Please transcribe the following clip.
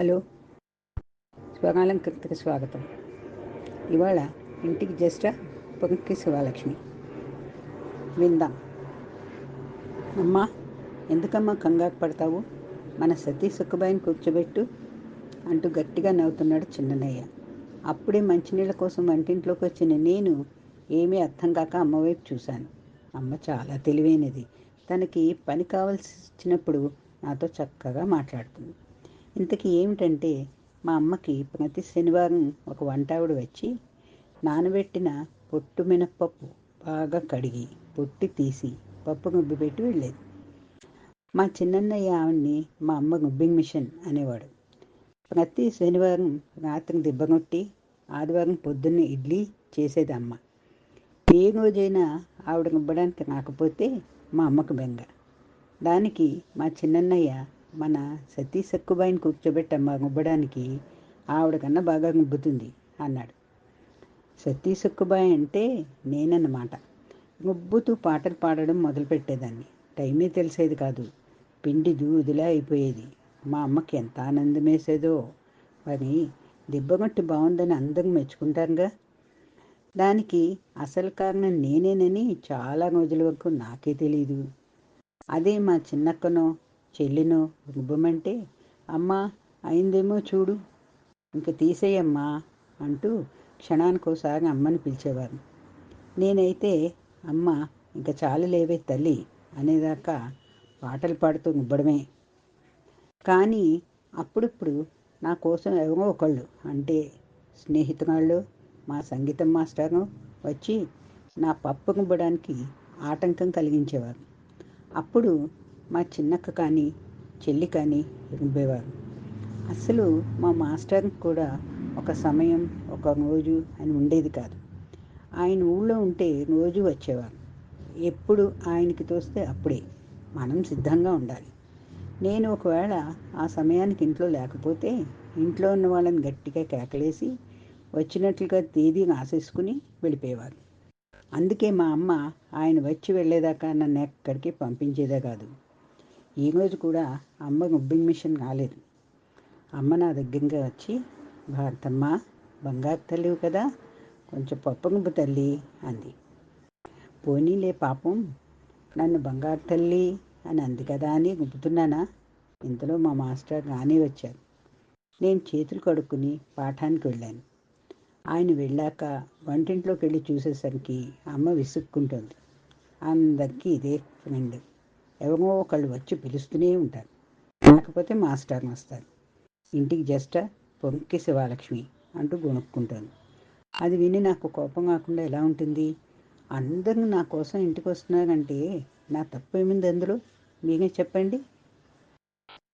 Hello స్వకాలం స్వాగతం ఇవాళ ఇంటికి జస్ట్ పొంకి శివలక్ష్మి విందాం అమ్మా ఎందుకమ్మా కంగారు పడతావు మన సతీ సుఖబాయిని కూర్చోబెట్టు అంటూ గట్టిగా నవ్వుతున్నాడు చిన్ననయ్య అప్పుడే మంచినీళ్ళ కోసం వంటింట్లోకి వచ్చిన నేను ఏమీ అర్థం కాక అమ్మ వైపు చూశాను అమ్మ చాలా తెలివైనది తనకి పని కావాల్సి వచ్చినప్పుడు నాతో చక్కగా మాట్లాడుతుంది ఇంతకీ ఏమిటంటే మా అమ్మకి ప్రతి శనివారం ఒక వంటావిడ వచ్చి నానబెట్టిన పొట్టు మినప్పప్పు బాగా కడిగి పొట్టి తీసి పప్పు గుబ్బి పెట్టి వెళ్ళేది. మా చిన్నన్నయ్య ఆవిడ్ని మా అమ్మ గుబ్బింగ్ మిషన్ అనేవాడు. ప్రతి శనివారం రాత్రి దిబ్బగొట్టి ఆదివారం పొద్దున్నే ఇడ్లీ చేసేది అమ్మ. ఏ రోజైనా ఆవిడ గుబ్బడానికి రాకపోతే మా అమ్మకు బెంగ. దానికి మా చిన్నన్నయ్య మన సతీ సక్కుబాయిని కూర్చోబెట్టమ్మా గుబ్బడానికి ఆవిడ కన్నా బాగా గుబ్బుతుంది అన్నాడు. సతీ సక్కుబాయి అంటే నేనన్నమాట. గుబ్బుతూ పాటలు పాడడం మొదలుపెట్టేదాన్ని. టైమే తెలిసేది కాదు. పిండి దూదిలా అయిపోయేది. మా అమ్మకి ఎంత ఆనందం వేసేదో. మరి దిబ్బగొట్టి బాగుందని అందరూ మెచ్చుకుంటారుగా దానికి అసలు కారణం నేనేనని చాలా రోజుల వరకు నాకే తెలియదు అదే మా చిన్నక్కనో చెల్లినో రుబ్బమంటే అమ్మా అయిందేమో చూడు. ఇంక తీసేయమ్మా అంటూ క్షణానికోసారి అమ్మని పిలిచేవారు. నేనైతే అమ్మ ఇంకా చాలు లేవే తల్లి అనేదాకా పాటలు పాడుతూ గుబ్బడమే కానీ అప్పుడిప్పుడు నా కోసం ఎవరో ఒకళ్ళు అంటే స్నేహితురాళ్ళు మా సంగీతం మాస్టరు వచ్చి నా పప్పు గుబ్బడానికి ఆటంకం కలిగించేవారు. అప్పుడు మా చిన్నక్క కానీ చెల్లి కానీ రుబ్బేవారు అసలు మా మాస్టర్ కూడా ఒక సమయం ఒక రోజు అని ఉండేది కాదు. ఆయన ఊళ్ళో ఉంటే రోజు వచ్చేవారు. ఎప్పుడు ఆయనకి తోస్తే అప్పుడే. మనం సిద్ధంగా ఉండాలి. నేను ఒకవేళ ఆ సమయానికి ఇంట్లో లేకపోతే ఇంట్లో ఉన్న వాళ్ళని గట్టిగా కేకలేసి వచ్చినట్లుగా తేదీ ఆశేసుకుని వెళ్ళిపోయేవారు. అందుకే మా అమ్మ ఆయన వచ్చి వెళ్ళేదాకా నన్ను ఎక్కడికి పంపించేదే కాదు. ఈరోజు కూడా అమ్మ గుబ్బింగ్ మిషన్ రాలేదు. అమ్మ నా దగ్గరగా వచ్చి భారతమ్మ బంగారు తల్లివి కదా కొంచెం పప్పు గుబ్బు తల్లి అంది. పోనీలే పాపం నన్ను బంగారు తల్లి అని అంది కదా అని గుబ్బుతున్నానా ఇంతలో మా మాస్టర్ రానే వచ్చారు. నేను చేతులు కడుక్కుని పాఠానికి వెళ్ళాను. ఆయన వెళ్ళాక వంటింట్లోకి వెళ్ళి చూసేసరికి అమ్మ విసుక్కుంటుంది. అందరికీ ఇదే ఫ్రెండ్ ఎవరో ఒకళ్ళు వచ్చి పిలుస్తూనే ఉంటారు. లేకపోతే మాస్టర్ని వస్తారు ఇంటికి జస్ట్ పొంకి శివలక్ష్మి అంటూ గొనుక్కుంటాను. అది విని నాకు కోపం కాకుండా ఎలా ఉంటుంది? అందరూ నా కోసం ఇంటికి వస్తున్నారంటే నా తప్పు ఏమింది అందులో? మీరే చెప్పండి.